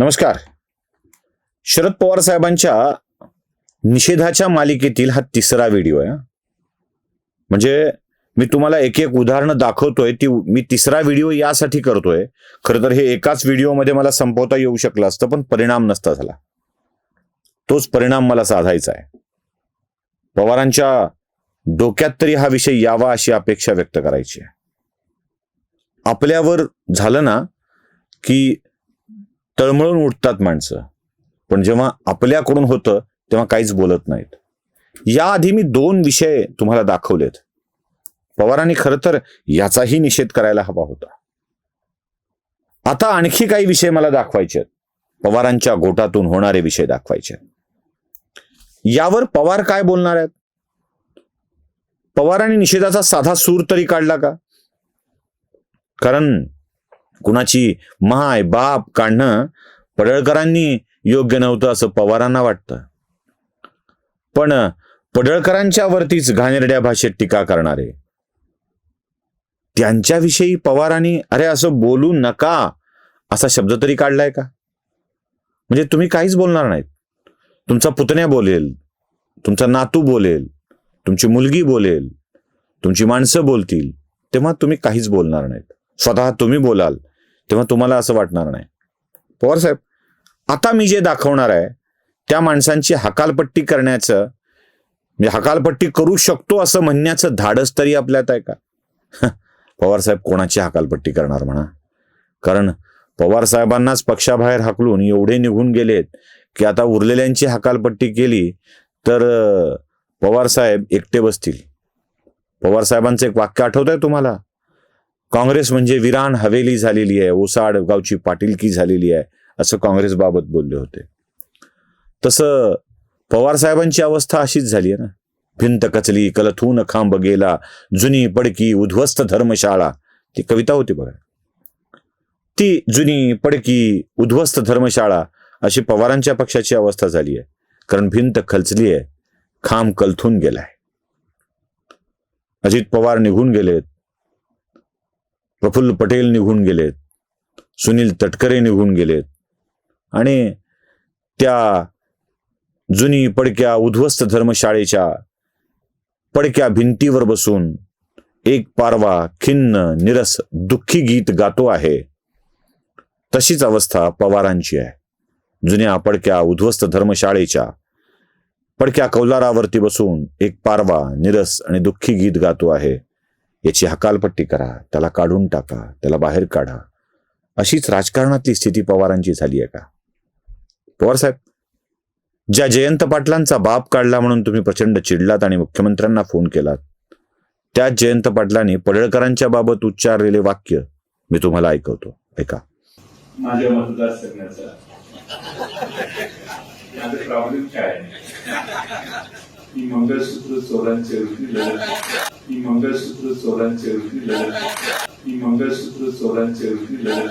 नमस्कार. शरद पवार साहेबांच्या निषेधाच्या मालिकेतील हा तिसरा व्हिडिओ आहे हा. म्हणजे मी तुम्हाला एक एक उदाहरणं दाखवतोय ती मी तिसरा व्हिडिओ यासाठी करतोय. खरं तर हे एकाच व्हिडिओमध्ये मला संपवता येऊ शकलं असतं पण परिणाम नसता झाला. तोच परिणाम मला साधायचा आहे. पवारांच्या डोक्यात तरी हा विषय यावा अशी अपेक्षा व्यक्त करायची आहे. आपल्यावर झालं ना की तळमळून उठतात माणसं. पण जेव्हा आपल्याकडून होतं तेव्हा काहीच बोलत नाहीत. याआधी मी दोन विषय तुम्हाला दाखवलेत. पवारांनी खरं तर याचाही निषेध करायला हवा होता. आता आणखी काही विषय मला दाखवायचे आहेत पवारांच्या गोटातून होणारे विषय दाखवायचे यावर पवार काय बोलणार आहेत? पवारांनी निषेधाचा साधा सूर तरी काढला का? कारण कुणाची माय बाप काढणं पडळकरांनी योग्य नव्हतं असं पवारांना वाटतं. पण पडळकरांच्या वरतीच घाणेरड्या भाषेत टीका करणारे त्यांच्याविषयी पवारांनी अरे असं बोलू नका. असा शब्द तरी काढलाय का? म्हणजे तुम्ही काहीच बोलणार नाहीत. तुमचा पुतण्या बोलेल तुमचा नातू बोलेल तुमची मुलगी बोलेल तुमची माणसं बोलतील तेव्हा तुम्ही काहीच बोलणार नाहीत. स्वतः तुम्ही बोलाल तेव्हा तुम्हाला असं वाटणार नाही. पवार साहेब आता मी जे दाखवणार आहे त्या माणसांची हकालपट्टी करण्याचं म्हणजे हकालपट्टी करू शकतो असं म्हणण्याचं धाडस तरी आपल्यात आहे का? पवार साहेब कोणाची हकालपट्टी करणार म्हणा? कारण पवार साहेबांनाच पक्षाबाहेर हाकलून एवढे निघून गेलेत की आता उरलेल्यांची हकालपट्टी केली तर पवारसाहेब पवार साहेब एकटे बसतील. पवारसाहेबांचं एक वाक्य आठवत आहे तुम्हाला? काँग्रेस म्हणजे विरान हवेली झालेली आहे ओसाड गावची पाटीलकी झालेली आहे असं काँग्रेस बाबत बोलले होते. तसं पवार साहेबांची अवस्था अशीच झाली आहे ना. भिंत कचली कलथून खांब गेला जुनी पडकी उद्ध्वस्त धर्मशाळा. ती कविता होती बघा. ती जुनी पडकी उद्ध्वस्त धर्मशाळा अशी पवारांच्या पक्षाची अवस्था झाली आहे. कारण भिंत खलचली आहे खांब कलथून गेलाय. अजित पवार निघून गेलेत प्रफुल्ल पटेल निघून गेलेत सुनील तटकरे निघून गेलेत आणि त्या जुनी पडक्या उद्ध्वस्त धर्मशाळेच्या पडक्या भिंतीवर बसून एक पारवा खिन्न निरस दुःखी गीत गातो आहे. तशीच अवस्था पवारांची आहे. जुन्या पडक्या उद्ध्वस्त धर्मशाळेच्या पडक्या कौलारावरती बसून एक पारवा निरस आणि दुःखी गीत गातो आहे. याची हकालपट्टी करा त्याला काढून टाका त्याला बाहेर काढा. अशीच राजकारणातली स्थिती पवारांची झाली आहे का? पवार साहेब ज्या जयंत पाटलांचा बाप काढला म्हणून तुम्ही प्रचंड चिडलात आणि मुख्यमंत्र्यांना फोन केलात त्याच जयंत पाटलांनी पडळकरांच्या बाबत उच्चारलेले वाक्य मी तुम्हाला ऐकवतो. ऐका. माझ्या मतदारसंघाचा. प्रॉब्लेम काय ही मंगळसूत्र चोरांच्या विरुद्ध लढत ही मंगळसूत्र चोरांच्या विरुद्ध लढत ही मंगळसूत्र चोरांच्या लढत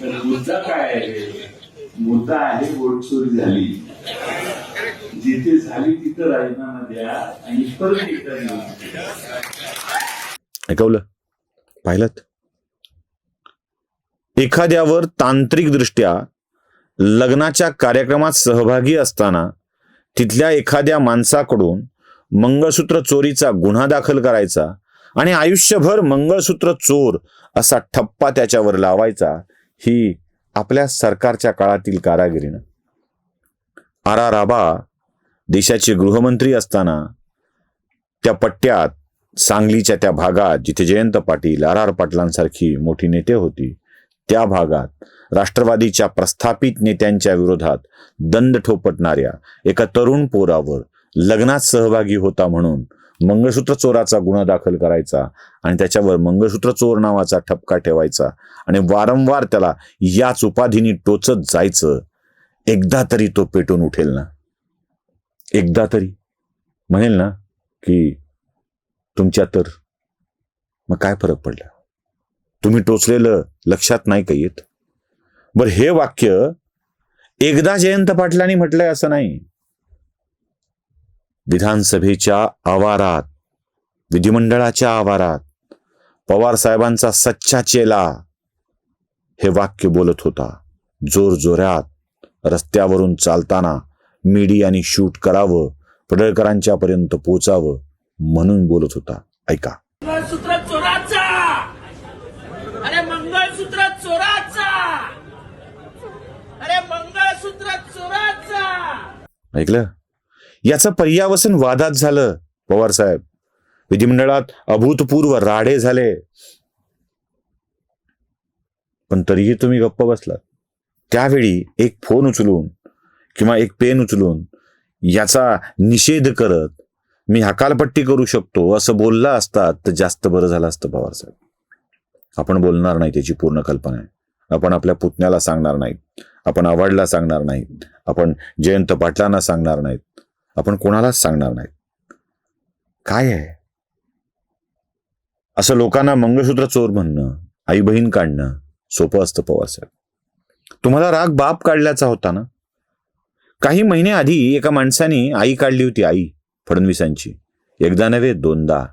काय मुद्दा काय आहे मुद्दा आहे बोट चोरी झाली जिथे झाली तिथं राजीनामा द्या आणि परत एकदा ऐकवलं? पाहिलं एखाद्यावर तांत्रिकदृष्ट्या लग्नाच्या कार्यक्रमात सहभागी असताना तिथल्या एखाद्या माणसाकडून मंगळसूत्र चोरीचा गुन्हा दाखल करायचा आणि आयुष्यभर मंगळसूत्र चोर असा ठप्पा त्याच्यावर लावायचा ही आपल्या सरकारच्या काळातील कारागिरीनं. आर आर आबा देशाचे गृहमंत्री असताना त्या पट्ट्यात सांगलीच्या त्या भागात जिथे जयंत पाटील आर आर पाटलांसारखी मोठी नेते होती त्या भागात राष्ट्रवादीच्या प्रस्थापित नेत्यांच्या विरोधात दंड ठोपटणाऱ्या एका तरुण पोरावर लग्नात सहभागी होता म्हणून मंगळसूत्र चोराचा गुन्हा दाखल करायचा आणि त्याच्यावर मंगळसूत्र चोर नावाचा ठपका ठेवायचा आणि वारंवार त्याला याच उपाधीनी टोचत जायचं एकदा तरी तो पेटून उठेल ना. एकदा तरी. म्हणेल ना की तुमच्या तर मग काय फरक पडला? तुम्ही टोचलेलं लक्षात नाही का येत? बरं हे वाक्य एकदा जयंत पाटलांनी म्हटलंय असं नाही. विधानसभेच्या आवारात विधिमंडळाच्या आवारात पवार साहेबांचा सच्चा चेला हे वाक्य बोलत होता. जोर जोरात रस्त्यावरून चालताना मीडियानी शूट करावं पडळकरांच्या पर्यंत पोचावं म्हणून बोलत होता. ऐका. मंगळसूत्र चोराचा! अरे मंगळसूत्र चोराचा! अरे मंगळसूत्र चोराचा! ऐकलं? याचं पर्यावसन वादात झालं पवार साहेब. विधिमंडळात अभूतपूर्व राडे झाले. पण तरीही तुम्ही गप्प बसलात. त्यावेळी एक फोन उचलून किंवा एक पेन उचलून याचा निषेध करत मी हकालपट्टी करू शकतो असं बोलला असतात तर जास्त बरं झालं असतं पवार साहेब. आपण बोलणार नाही त्याची पूर्ण कल्पना आहे. आपण आपल्या पुतण्याला सांगणार नाहीत. आपण आवडला सांगणार नाहीत. आपण जयंत पाटलांना सांगणार नाहीत. आपण कोणालाच सांगणार नाहीत. काय आहे? असं लोकांना मंगळसूत्र चोर म्हणणं आई बहीण काढणं सोपं असतं पवारसाहेब तुम्हाला राग बाप काढल्याचा होता ना? काही महिने आधी एका माणसाने आई काढली होती आई फडणवीसांची. एकदा नव्हे दोनदा.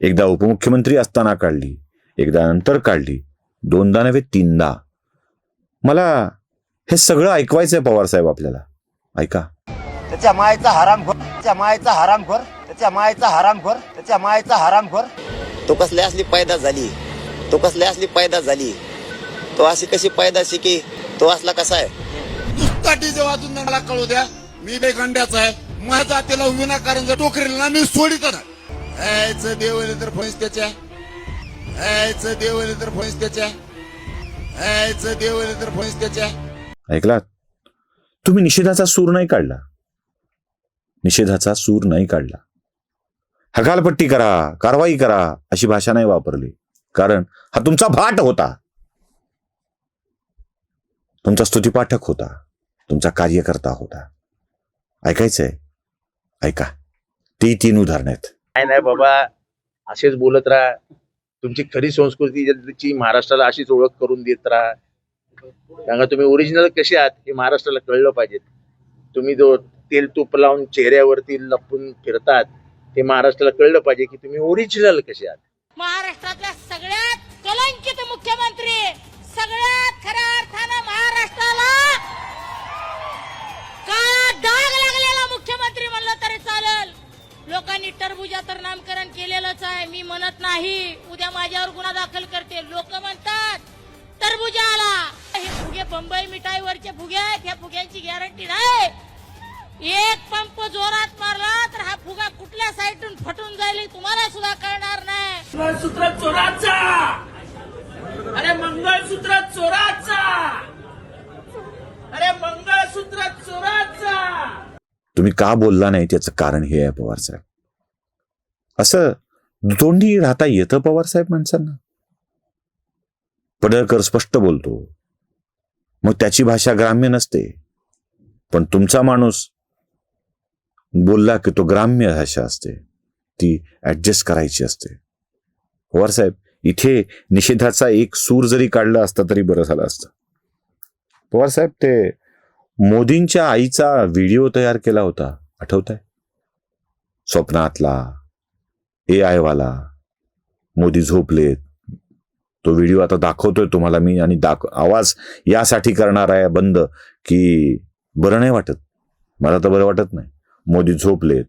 एकदा उपमुख्यमंत्री असताना काढली. एकदा नंतर काढली. दोनदा नव्हे तीनदा. मला हे सगळं ऐकवायचंय पवारसाहेब आपल्याला. ऐका. त्याच्या मायचा हरामखोर त्याच्या मायचा हरामखोर त्याच्या मायचा हरामखोर त्याच्या मायचा हरामखोर तो कसल्या असली पैदा झाली? तो कसल्या असली पैदा झाली? तो अशी कशी पैदा शिकी? तो असला कसा आहे? नुसताटीच्या वाजून मला कळू द्या. मी बे गंड्याचा आहे. माझा त्याला विनाकारण जर टोकरील ना मी सोडित ना यायचं देवले तर फणीस त्याच्या. यायचं देवले तर फणीस त्याच्या. यायचं देवले तर फणीस त्याच्या. ऐकलात तुम्ही निषेधाचा सूर नाही काढला. निषेधाचा सूर नाही काढला. हकालपट्टी करा कारवाई करा अशी भाषा नाही वापरली. कारण हा तुमचा भाट होता. तुमचा स्तुतिपाठक होता. तुमचा कार्यकर्ता होता. ऐकायचंय? ऐका. ती तीन उदाहरणं आहेत. नाही नाही बाबा. असेच बोलत राहा. तुमची खरी संस्कृती महाराष्ट्राला अशीच ओळख करून देत राहा. सांगा तुम्ही ओरिजिनल कसे आहात हे महाराष्ट्राला कळलं पाहिजे. तुम्ही जो तेल तूप लावून चेहऱ्यावरती लपून फिरतात ते महाराष्ट्राला कळलं पाहिजे की तुम्ही ओरिजिनल कसे आहात. महाराष्ट्रातल्या सगळ्यात कलंकित मुख्यमंत्री सगळ्यात केलं तरी चालेल. लोकांनी टरबुजा तर नामकरण केलेलंच आहे. मी म्हणत नाही उद्या माझ्यावर गुन्हा दाखल करते लोक म्हणतात टरबुजा आला. हे फुगे बंबई मिठाईवरचे फुगे आहेत. ह्या फुग्यांची गॅरंटी नाही. एक पंप जोरात मारला तर हा फुगा कुठल्या साईडून फटून जाईल तुम्हाला सुद्धा कळणार नाही. मंगळसूत्र चोराचा! अरे मंगळसूत्र चोराचा अरे मंगळसूत्र चोराचा तुम्ही का बोलला नाही त्याचं कारण हे आहे पवारसाहेब असं तोंडी राहता येतं पवारसाहेब माणसांना? पडळकर स्पष्ट बोलतो मग त्याची भाषा ग्राम्य नसते पण तुमचा माणूस बोलला की तो ग्राम्य भाषा असते ती ऍडजस्ट करायची असते. पवारसाहेब इथे निषेधाचा एक सूर जरी काढला असता तरी बरं झालं असतं. पवारसाहेब ते मोदींच्या आईचा व्हिडिओ तयार केला होता. आठवत आहे स्वप्नातला ए आय वाला मोदी झोपलेत. तो व्हिडिओ आता दाखवतोय तुम्हाला मी आणि दाख आवाज यासाठी करणार आहे बंद की बरं नाही वाटत. मला तर बरं वाटत नाही. मोदी झोपलेत.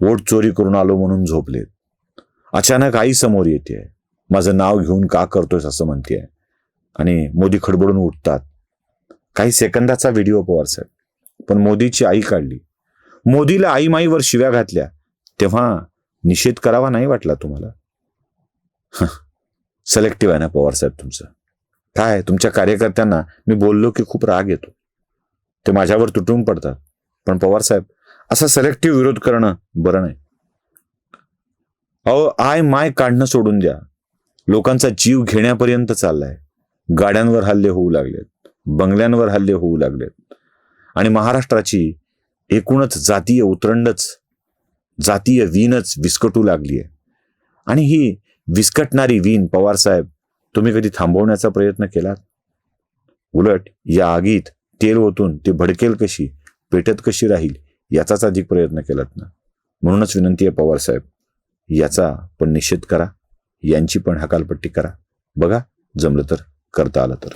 वोट चोरी करून आलो म्हणून झोपलेत. अचानक आई समोर येते माझं नाव घेऊन का करतोयस असं म्हणते आणि मोदी खडबडून उठतात. काही सेकंदाचा व्हिडिओ पवार साहेब. पण मोदीची आई काढली. मोदीला आई माईवर शिव्या घातल्या. तेव्हा निषेध करावा नाही वाटला तुम्हाला? सिलेक्टिव्ह आहे ना पवार साहेब तुमचं. काय तुमच्या कार्यकर्त्यांना मी बोललो की खूप राग येतो. ते माझ्यावर तुटून पडतात. पण पवार साहेब असा सिलेक्टिव्ह विरोध करणं बरं नाही. अहो आय माय काढणं सोडून द्या. लोकांचा जीव घेण्यापर्यंत चाललाय. गाड्यांवर हल्ले होऊ लागलेत. बंगल्यांवर हल्ले होऊ लागलेत आणि महाराष्ट्राची एकूणच जातीय उतरंडच जातीय वीणच विस्कटू लागली आहे आणि ही विस्कटणारी वीण पवार साहेब तुम्ही कधी थांबवण्याचा प्रयत्न केलात? उलट या आगीत तेल ओतून ते भडकेल कशी पेटत कशी राहील याचाच अधिक प्रयत्न केलात ना? म्हणूनच विनंती आहे पवार साहेब याचा पण निषेध करा यांची पण हकालपट्टी करा. बघा जमलं तर करता आलं तर.